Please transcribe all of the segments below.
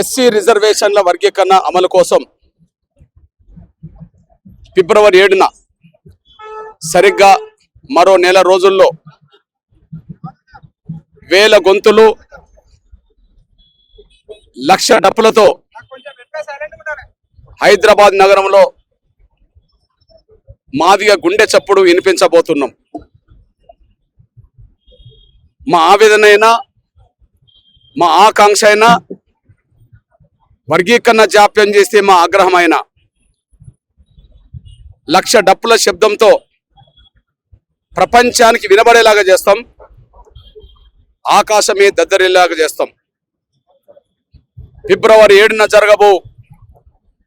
SC రిజర్వేషన్ల వర్గీకరణ అమలు కోసం ఫిబ్రవరి ఏడున సరిగ్గా మరో నెల రోజుల్లో వేల గొంతులు లక్ష డప్పులతో హైదరాబాద్ నగరంలో మాదిగా గుండె చప్పుడు వినిపించబోతున్నాం. మా ఆవేదన అయినా మా ఆకాంక్ష అయినా వర్గీకరణ జాప్యం చేస్తే మా ఆగ్రహమైన. లక్ష డప్పుల శబ్దంతో ప్రపంచానికి వినబడేలాగా చేస్తాం. ఆకాశమే దద్దరేలాగా చేస్తాం. ఫిబ్రవరి ఏడున జరగబో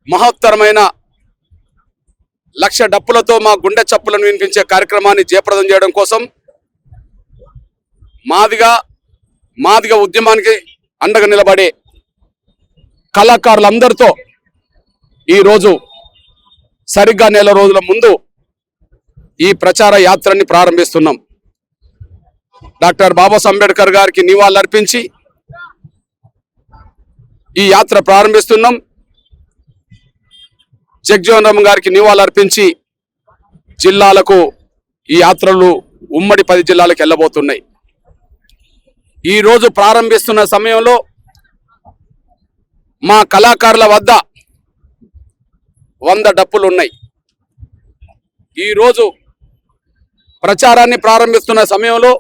మహత్తరమైన లక్ష డప్పులతో మా గుండె చప్పులను వినిపించే కార్యక్రమాన్ని జయప్రదం చేయడం కోసం మాదిగా మాదిగా ఉద్యమానికి అండగా నిలబడే కళాకారులందరితో ఈరోజు సరిగ్గా నెల రోజుల ముందు ఈ ప్రచార యాత్రని ప్రారంభిస్తున్నాం. డాక్టర్ బాబాస్ అంబేద్కర్ గారికి నివాళులర్పించి ఈ యాత్ర ప్రారంభిస్తున్నాం. జగ్జీవన్ రామ్ గారికి నివాళులర్పించి జిల్లాలకు ఈ యాత్రలు ఉమ్మడి పది జిల్లాలకు వెళ్ళబోతున్నాయి. ఈ రోజు ప్రారంభిస్తున్న సమయంలో మా కళాకారుల వద్ద వంద డప్పులు ఉన్నాయి ఈరోజు ప్రచారాన్ని ప్రారంభిస్తున్న సమయంలో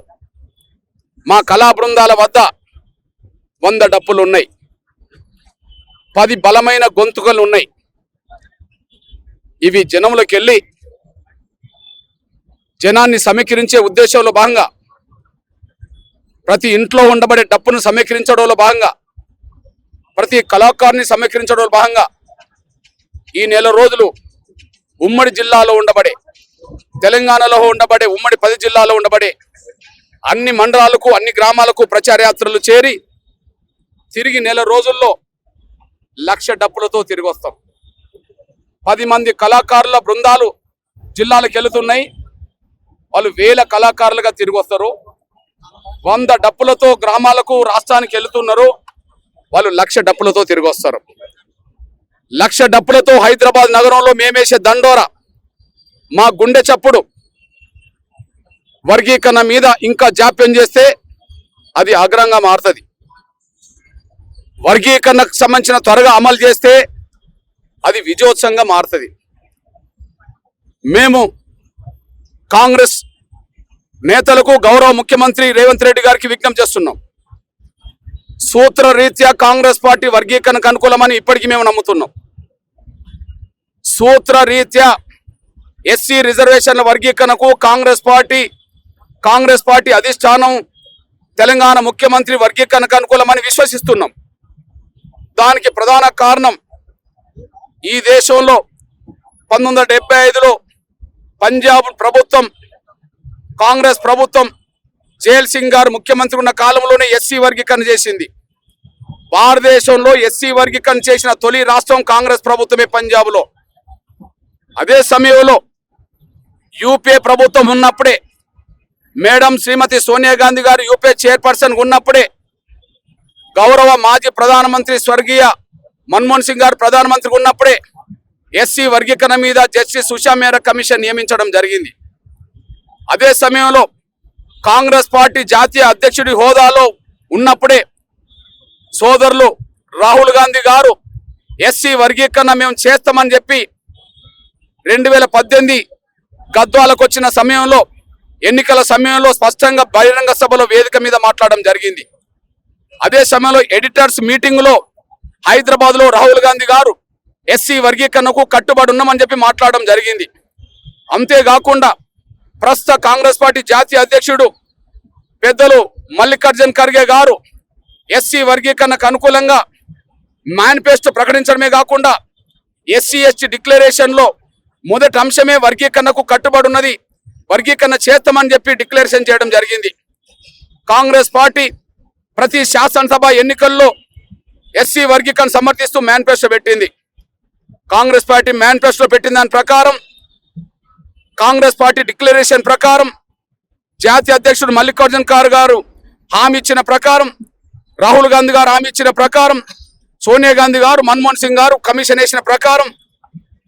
మా కళా బృందాల వద్ద వంద డప్పులు ఉన్నాయి పది బలమైన గొంతుకలు ఉన్నాయి ఇవి జనంలోకి వెళ్ళి జనాన్ని సమీకరించే ఉద్దేశంలో భాగంగా ప్రతి ఇంట్లో ఉండబడే డప్పును సమీకరించడంలో భాగంగా ప్రతి కళాకారుని సమీకరించడం భాగంగా ఈ నెల రోజులు ఉమ్మడి జిల్లాలో ఉండబడే తెలంగాణలో ఉండబడే ఉమ్మడి పది జిల్లాలో ఉండబడే అన్ని మండలాలకు అన్ని గ్రామాలకు ప్రచారయాత్రలు చేరి తిరిగి నెల రోజుల్లో లక్ష డప్పులతో తిరిగి వస్తాం. పది మంది కళాకారుల బృందాలు జిల్లాలకు వెళుతున్నాయి. వాళ్ళు వేల కళాకారులుగా తిరిగి వస్తారు. వంద డప్పులతో గ్రామాలకు రాష్ట్రానికి వెళుతున్నారు. వాళ్ళు లక్ష డప్పులతో తిరిగి వస్తారు లక్ష డప్పులతో హైదరాబాద్ నగరంలో మేమేసే దండోరా. మా గుండె చప్పుడు వర్గీకరణ మీద ఇంకా జాప్యం చేస్తే అది అగ్రంగా మారుతుంది. వర్గీకరణకు సంబంధించిన త్వరగా అమలు చేస్తే అది విజయోత్సవంగా మారుతుంది. మేము కాంగ్రెస్ నేతలకు గౌరవ ముఖ్యమంత్రి రేవంత్ రెడ్డి గారికి విజ్ఞప్తి చేస్తున్నాం. సూత్ర రీత్యా కాంగ్రెస్ పార్టీ వర్గీకరణకు అనుకూలమని ఇప్పటికీ మేము నమ్ముతున్నాం. సూత్ర రీత్యా ఎస్సీ రిజర్వేషన్ల వర్గీకరణకు కాంగ్రెస్ పార్టీ కాంగ్రెస్ పార్టీ అధిష్టానం తెలంగాణ ముఖ్యమంత్రి వర్గీకరణకు అనుకూలమని విశ్వసిస్తున్నాం. దానికి ప్రధాన కారణం ఈ దేశంలో పంతొమ్మిది వందల డెబ్బై ఐదులో పంజాబ్ ప్రభుత్వం కాంగ్రెస్ ప్రభుత్వం జైల్ సింగ్ గారు ముఖ్యమంత్రి ఉన్న కాలంలోనే ఎస్సీ వర్గీకరణ చేసింది. భారతదేశంలో ఎస్సీ వర్గీకరణ చేసిన తొలి రాష్ట్రం కాంగ్రెస్ ప్రభుత్వమే పంజాబ్లో. అదే సమయంలో యూపీఏ ప్రభుత్వం ఉన్నప్పుడే మేడం శ్రీమతి సోనియా గాంధీ గారు యూపీఏ చైర్పర్సన్ ఉన్నప్పుడే గౌరవ మాజీ ప్రధానమంత్రి స్వర్గీయ మన్మోహన్ సింగ్ గారు ప్రధానమంత్రి ఉన్నప్పుడే ఎస్సీ వర్గీకరణ మీద జస్టిస్ సుషా మేర కమిషన్ నియమించడం జరిగింది. అదే సమయంలో కాంగ్రెస్ పార్టీ జాతీయ అధ్యక్షుడి హోదాలో ఉన్నప్పుడే సోదరులు రాహుల్ గాంధీ గారు ఎస్సీ వర్గీకరణ మేము చేస్తామని చెప్పి రెండు వేల పద్దెనిమిది గద్వాలకు వచ్చిన సమయంలో ఎన్నికల సమయంలో స్పష్టంగా బహిరంగ సభలో వేదిక మీద మాట్లాడడం జరిగింది. అదే సమయంలో ఎడిటర్స్ మీటింగ్లో హైదరాబాద్లో రాహుల్ గాంధీ గారు ఎస్సీ వర్గీకరణకు కట్టుబడి ఉన్నామని చెప్పి మాట్లాడడం జరిగింది. అంతేకాకుండా ప్రస్తుత కాంగ్రెస్ పార్టీ జాతీయ అధ్యక్షుడు పెద్దలు మల్లికార్జున్ ఖర్గే గారు ఎస్సీ వర్గీకరణకు అనుకూలంగా మేనిఫెస్టో ప్రకటించడమే కాకుండా ఎస్సీ ఎస్టీ డిక్లరేషన్లో మొదటి అంశమే వర్గీకరణకు కట్టుబడి ఉన్నది. వర్గీకరణ చేస్తామని చెప్పి డిక్లరేషన్ చేయడం జరిగింది. కాంగ్రెస్ పార్టీ ప్రతి శాసనసభ ఎన్నికల్లో ఎస్సీ వర్గీకరణ సమర్థిస్తూ మేనిఫెస్టో పెట్టింది. కాంగ్రెస్ పార్టీ మేనిఫెస్టో పెట్టిన దాని ప్రకారం కాంగ్రెస్ పార్టీ డిక్లరేషన్ ప్రకారం జాతీయ అధ్యక్షుడు మల్లికార్జున ఖార్ గారు హామీ ఇచ్చిన ప్రకారం రాహుల్ గాంధీ గారు హామీ ఇచ్చిన ప్రకారం సోనియా గాంధీ గారు మన్మోహన్ సింగ్ గారు కమిషన్ వేసిన ప్రకారం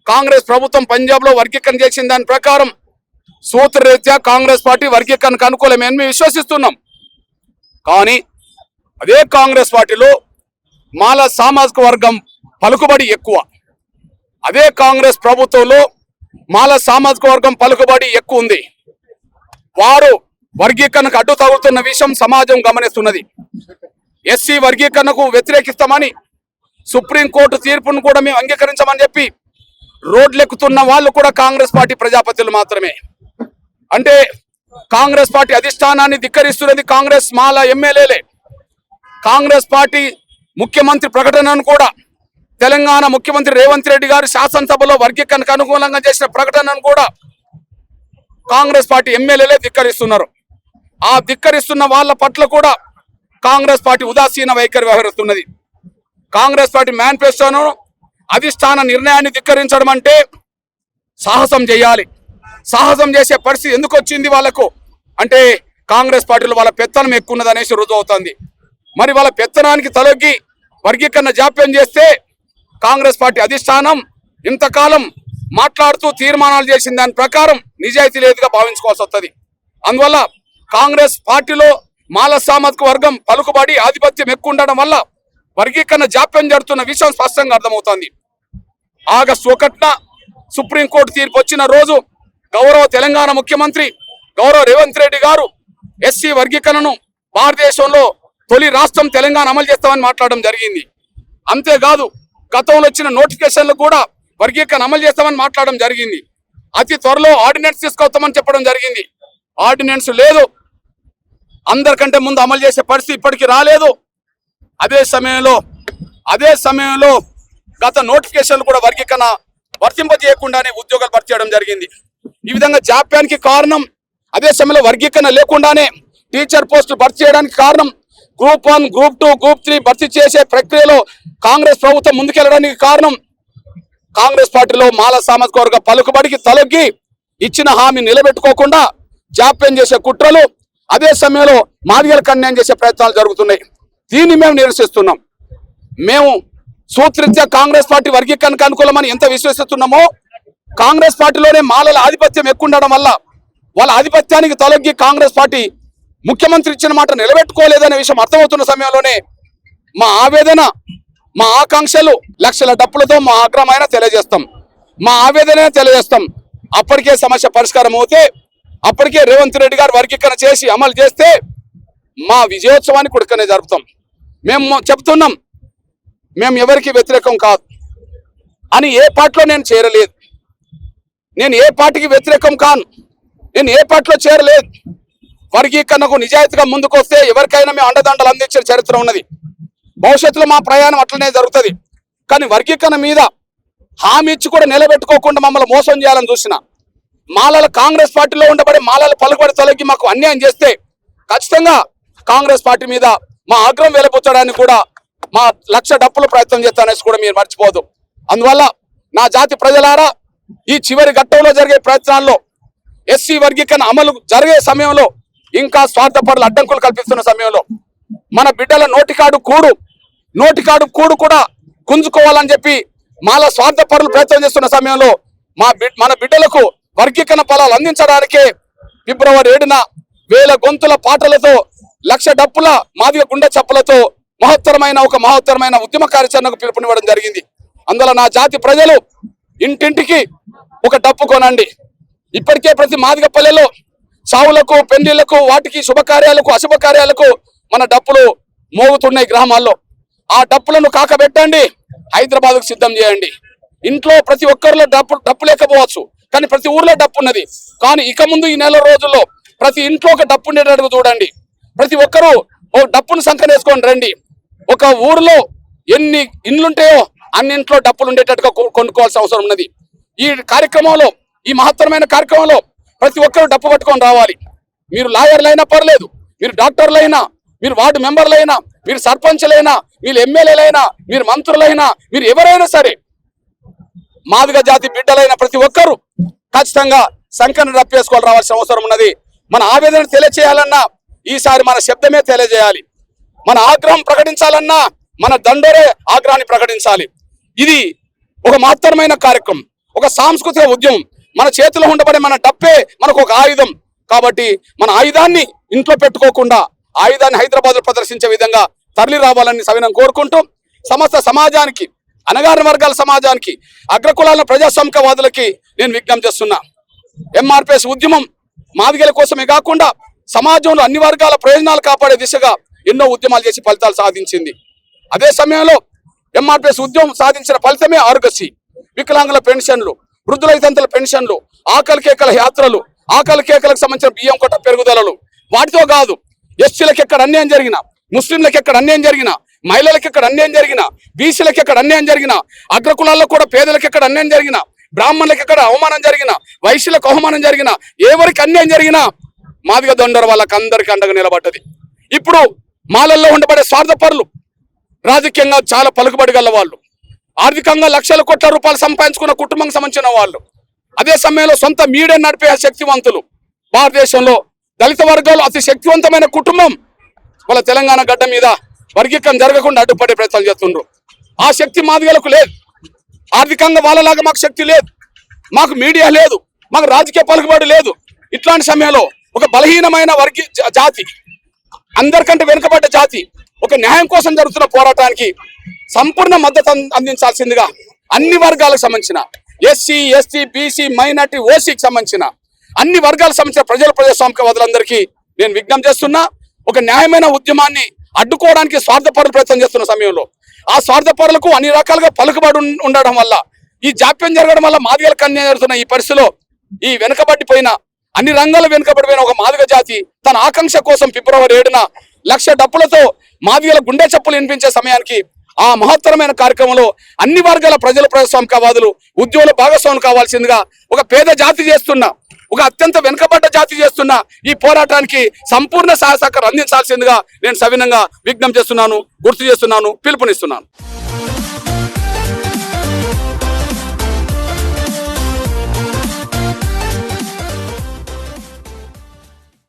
కాంగ్రెస్ ప్రభుత్వం పంజాబ్లో వర్గీకరణ చేసిన దాని ప్రకారం సూత్రరీత్యా కాంగ్రెస్ పార్టీ వర్గీకరణకు అనుకూలమని మేము విశ్వసిస్తున్నాం. కానీ అదే కాంగ్రెస్ పార్టీలో మాల సామాజిక వర్గం పలుకుబడి ఎక్కువ. అదే కాంగ్రెస్ ప్రభుత్వంలో మాల సామాజిక వర్గం పలుకుబడి ఎక్కువ ఉంది. వారు వర్గీకరణకు అడ్డు తగులుతున్న విషయం సమాజం గమనిస్తున్నది. ఎస్సీ వర్గీకరణకు వ్యతిరేకిస్తామని సుప్రీంకోర్టు తీర్పును కూడా మేము అంగీకరించమని చెప్పి రోడ్లెక్కుతున్న వాళ్ళు కూడా కాంగ్రెస్ పార్టీ ప్రజాపతులు మాత్రమే. అంటే కాంగ్రెస్ పార్టీ అధిష్టానాన్ని ధిక్కరిస్తున్నది కాంగ్రెస్ మాల ఎమ్మెల్యేలే. కాంగ్రెస్ పార్టీ ముఖ్యమంత్రి ప్రకటనను కూడా తెలంగాణ ముఖ్యమంత్రి రేవంత్ రెడ్డి గారు శాసనసభలో వర్గీకరణకు అనుకూలంగా చేసిన ప్రకటనను కూడా కాంగ్రెస్ పార్టీ ఎమ్మెల్యేలే ధిక్కరిస్తున్నారు. ఆ ధిక్కరిస్తున్న వాళ్ళ పట్ల కూడా కాంగ్రెస్ పార్టీ ఉదాసీన వైఖరి వ్యవహరిస్తున్నది. కాంగ్రెస్ పార్టీ మేనిఫెస్టోను అధిష్టాన నిర్ణయాన్ని ధిక్కరించడం అంటే సాహసం చేయాలి. సాహసం చేసే పరిస్థితి ఎందుకు వచ్చింది వాళ్ళకు? అంటే కాంగ్రెస్ పార్టీలో వాళ్ళ పెత్తనం ఎక్కువ అనేసి రుజువు అవుతుంది మరి వాళ్ళ పెత్తనానికి తలొగ్గి వర్గీకరణ జాప్యం చేస్తే కాంగ్రెస్ పార్టీ అధిష్టానం ఇంతకాలం మాట్లాడుతూ తీర్మానాలు చేసిన దాని ప్రకారం నిజాయితీ లేదుగా భావించుకోవాల్సి వస్తుంది. అందువల్ల కాంగ్రెస్ పార్టీలో మాల సామాజిక వర్గం పలుకుబడి ఆధిపత్యం ఎక్కువ ఉండడం వల్ల వర్గీకరణ జాప్యం జరుగుతున్న విషయం స్పష్టంగా అర్థమవుతోంది. ఆగస్టు ఒకటిన సుప్రీంకోర్టు తీర్పు వచ్చిన రోజు గౌరవ తెలంగాణ ముఖ్యమంత్రి గౌరవ రేవంత్ రెడ్డి గారు ఎస్సీ వర్గీకరణను భారతదేశంలో తొలి రాష్ట్రం తెలంగాణ అమలు చేస్తామని మాట్లాడడం జరిగింది. అంతేకాదు గతంలో వచ్చిన నోటిఫికేషన్లు కూడా వర్గీకరణ అమలు చేస్తామని మాట్లాడడం జరిగింది. అతి త్వరలో ఆర్డినెన్స్ తీసుకొస్తామని చెప్పడం జరిగింది. ఆర్డినెన్స్ లేదు. అందరికంటే ముందు అమలు చేసే పరిస్థితి ఇప్పటికీ రాలేదు. అదే సమయంలో అదే సమయంలో గత నోటిఫికేషన్లు కూడా వర్గీకరణ వర్తింపజేయకుండానే ఉద్యోగాలు భర్తీ చేయడం జరిగింది. ఈ విధంగా జాప్యానికి కారణం అదే సమయంలో వర్గీకరణ లేకుండానే టీచర్ పోస్టులు భర్తీ చేయడానికి కారణం group one group two group three భర్తీ చేసే ప్రక్రియలో కాంగ్రెస్ ప్రభుత్వం ముందుకెళ్ళడానికి కారణం కాంగ్రెస్ పార్టీలో మాల సామాజిక వర్గ పలుకుబడికి తలొగ్గి ఇచ్చిన హామీ నిలబెట్టుకోకుండా జాప్యం చేసే కుట్రలు అదే సమయంలో మాదిగల కన్యాయం చేసే ప్రయత్నాలు జరుగుతున్నాయి. దీన్ని మేము నిరసిస్తున్నాం. మేము సూత్రించే కాంగ్రెస్ పార్టీ వర్గీకరణకు అనుకూలమని ఎంత విశ్వసిస్తున్నామో కాంగ్రెస్ పార్టీలోనే మాలల ఆధిపత్యం ఎక్కువ ఉండడం వల్ల వాళ్ళ ఆధిపత్యానికి తొలగి కాంగ్రెస్ పార్టీ ముఖ్యమంత్రి ఇచ్చిన మాట నిలబెట్టుకోలేదనే విషయం అర్థమవుతున్న సమయంలోనే మా ఆవేదన మా ఆకాంక్షలు లక్షల డప్పులతో మా ఆగ్రహమైన తెలియజేస్తాం. మా ఆవేదన తెలియజేస్తాం. అప్పటికే సమస్య పరిష్కారం అవుతే అప్పటికే రేవంత్ రెడ్డి గారు వర్గీకరణ చేసి అమలు చేస్తే మా విజయోత్సవాన్ని కొడుకనే జరుపుతాం. మేము చెప్తున్నాం మేము ఎవరికి వ్యతిరేకం కాదు. అని ఏ పార్టీలో నేను చేరలేదు. నేను ఏ పార్టీకి వ్యతిరేకం కాను. నేను ఏ పార్టీలో చేరలేదు. వర్గీకరణకు నిజాయితీగా ముందుకు వస్తే ఎవరికైనా మేము అండదండలు అందించిన చరిత్ర ఉన్నది. భవిష్యత్తులో మా ప్రయాణం అట్లనే జరుగుతుంది. కానీ వర్గీకరణ మీద హామీ ఇచ్చి కూడా నిలబెట్టుకోకుండా మమ్మల్ని మోసం చేయాలని చూసిన మాలల కాంగ్రెస్ పార్టీలో ఉండబడి మాలల పలుకుబడి తలకి మాకు అన్యాయం చేస్తే ఖచ్చితంగా కాంగ్రెస్ పార్టీ మీద మా ఆగ్రహం వెలపుచ్చడానికి కూడా మా లక్ష డప్పులు ప్రయత్నం చేస్తానేసి కూడా మీరు మర్చిపోదు. అందువల్ల నా జాతి ప్రజలారా ఈ చివరి ఘట్టంలో జరిగే ప్రయత్నాల్లో ఎస్సీ వర్గీకరణ అమలు జరిగే సమయంలో ఇంకా స్వార్థపరులు అడ్డంకులు కల్పిస్తున్న సమయంలో మన బిడ్డల నోటికాడు కూడు నోటికాడు కూడు కూడా గుంజుకోవాలని చెప్పి మాల స్వార్థపరులు ప్రయత్నం చేస్తున్న సమయంలో మా మన బిడ్డలకు వర్గీకరణ ఫలాలు అందించడానికే ఫిబ్రవరి ఏడున వేల గొంతుల పాటలతో లక్ష డప్పుల మాదిగ గుండె చప్పులతో మహత్తరమైన ఒక మహత్తరమైన ఉద్యమ కార్యాచరణకు పిలుపునివ్వడం జరిగింది. అందులో నా జాతి ప్రజలు ఇంటింటికి ఒక డప్పు కొనండి. ఇప్పటికే ప్రతి మాదిగ పల్లెలో సావులకు పెళ్ళిళ్ళకు వాటికి శుభకార్యాలకు అశుభకార్యాలకు మన డప్పులు మోగుతున్నాయి గ్రామాల్లో. ఆ డప్పులను కాకబెట్టండి హైదరాబాద్కు సిద్ధం చేయండి. ఇంట్లో ప్రతి ఒక్కరిలో డప్పు డప్పు లేకపోవచ్చు. కానీ ప్రతి ఊర్లో డప్పు ఉన్నది. కానీ ఇక ముందు ఈ నెల రోజుల్లో ప్రతి ఇంట్లో ఒక డప్పు ఉండేటట్టు చూడండి. ప్రతి ఒక్కరూ ఓ డప్పును సంకనేసుకొని రండి. ఒక ఊరిలో ఎన్ని ఇండ్లుంటాయో అన్ని ఇంట్లో డప్పులు ఉండేటట్టుగా కొనుక్కోవాల్సిన అవసరం ఉన్నది. ఈ కార్యక్రమంలో ఈ మహత్తరమైన కార్యక్రమంలో ప్రతి ఒక్కరు డప్పు పట్టుకొని రావాలి. మీరు లాయర్లు అయినా పర్లేదు మీరు డాక్టర్లైనా మీరు వార్డు మెంబర్లైనా మీరు సర్పంచ్లైనా మీరు ఎమ్మెల్యేలైనా మీరు మంత్రులైనా మీరు ఎవరైనా సరే మాదిగ జాతి బిడ్డలైన ప్రతి ఒక్కరూ ఖచ్చితంగా సంఖ్యను రప్పేసుకోవాలి రావాల్సిన అవసరం ఉన్నది. మన ఆవేదన తెలియచేయాలన్నా ఈసారి మన శబ్దమే తెలియజేయాలి. మన ఆగ్రహం ప్రకటించాలన్నా మన దండోరే ఆగ్రహాన్ని ప్రకటించాలి. ఇది ఒక మహత్తరమైన కార్యక్రమం. ఒక సాంస్కృతిక ఉద్యమం. మన చేతిలో ఉండబడే మన డప్పే మనకు ఒక ఆయుధం. కాబట్టి మన ఆయుధాన్ని ఇంట్లో పెట్టుకోకుండా ఆయుధాన్ని హైదరాబాద్ ప్రదర్శించే విధంగా తరలి రావాలని సవినం కోరుకుంటూ సమస్త సమాజానికి అనగారిన వర్గాల సమాజానికి అగ్రకులాల ప్రజాస్వామికవాదులకి నేను విజ్ఞప్తి చేస్తున్నా. ఎంఆర్పిఎస్ ఉద్యమం మాదిగల కోసమే కాకుండా సమాజంలో అన్ని వర్గాల ప్రయోజనాలు కాపాడే దిశగా ఎన్నో ఉద్యమాలు చేసి ఫలితాలు సాధించింది. అదే సమయంలో ఎంఆర్పిఎస్ ఉద్యమం సాధించిన ఫలితమే ఆరోగ్యశ్రీ. వికలాంగుల పెన్షన్లు వృద్ధుల తంతుల పెన్షన్లు ఆకలి కేకల యాత్రలు ఆకలి కేకలకు సంబంధించిన బియ్యం కొట్ట పెరుగుదలలు. వాటితో కాదు ఎస్సీలకు ఎక్కడ అన్యాయం జరిగినా ముస్లింలకు ఎక్కడ అన్యాయం జరిగినా మహిళలకు ఎక్కడ అన్యాయం జరిగినా బీసీలకు ఎక్కడ అన్యాయం జరిగినా అగ్రకులాల్లో కూడా పేదలకు ఎక్కడ అన్యాయం జరిగినా బ్రాహ్మణులకు ఎక్కడ అవమానం జరిగినా వైశ్యులకు అవమానం జరిగినా ఎవరికి అన్యాయం జరిగినా మాదిగ దొండరు వాళ్ళకి అందరికి అండగా నిలబడ్డది. ఇప్పుడు మాలల్లో ఉండబడే స్వార్థపరులు రాజకీయంగా చాలా పలుకుబడి గల వాళ్ళు. ఆర్థికంగా లక్షల కోట్ల రూపాయలు సంపాదించుకున్న కుటుంబం సంబంధించిన వాళ్ళు. అదే సమయంలో సొంత మీడియా నడిపే శక్తివంతులు. భారతదేశంలో దళిత వర్గాలు అతి శక్తివంతమైన కుటుంబం. వాళ్ళ తెలంగాణ గడ్డ మీద వర్గీకరణ జరగకుండా అడ్డుపడే ప్రయత్నాలు చేస్తుండ్రు. ఆ శక్తి మాదిగలకు లేదు. ఆర్థికంగా వాళ్ళలాగా మాకు శక్తి లేదు. మాకు మీడియా లేదు. మాకు రాజకీయ పలుకుబడి లేదు. ఇట్లాంటి సమయంలో ఒక బలహీనమైన వర్గీ జాతి అందరికంటే వెనుకబడ్డ జాతి ఒక న్యాయం కోసం జరుగుతున్న పోరాటానికి సంపూర్ణ మద్దతు అందించాల్సిందిగా అన్ని వర్గాలకు సంబంధించిన ఎస్సీ ఎస్టీ బీసీ మైనార్టీ ఓసీకి సంబంధించిన అన్ని వర్గాలకు సంబంధించిన ప్రజల ప్రజాస్వామికవాదులందరికీ నేను విజ్ఞప్తి చేస్తున్నా ఒక న్యాయమైన ఉద్యమాన్ని అడ్డుకోవడానికి స్వార్థపరులు ప్రయత్నం చేస్తున్న సమయంలో ఆ స్వార్థపరులకు అన్ని రకాలుగా పలుకుబడి ఉండడం వల్ల ఈ జాప్యం జరగడం వల్ల మాదిగల కన్య జరుగుతున్న ఈ పరిస్థితిలో ఈ వెనుకబడిపోయిన అన్ని రంగాలు వెనుకబడిపోయిన ఒక మాదిగ జాతి తన ఆకాంక్ష కోసం ఫిబ్రవరి ఏడున లక్ష డప్పులతో మాదిగల గుండె చప్పులు వినిపించే సమయానికి ఆ మహత్తరమైన కార్యక్రమంలో అన్ని వర్గాల ప్రజల ప్రజాస్వామికవాదులు ఉద్యోగుల భాగస్వాములు కావాల్సిందిగా ఒక పేద జాతి చేస్తున్న ఒక అత్యంత వెనుకబడ్డ జాతి చేస్తున్న ఈ పోరాటానికి సంపూర్ణ సహాయ సహకారం అందించాల్సిందిగా నేను సవినంగా విజ్ఞప్తి చేస్తున్నాను గుర్తు చేస్తున్నాను పిలుపునిస్తున్నాను.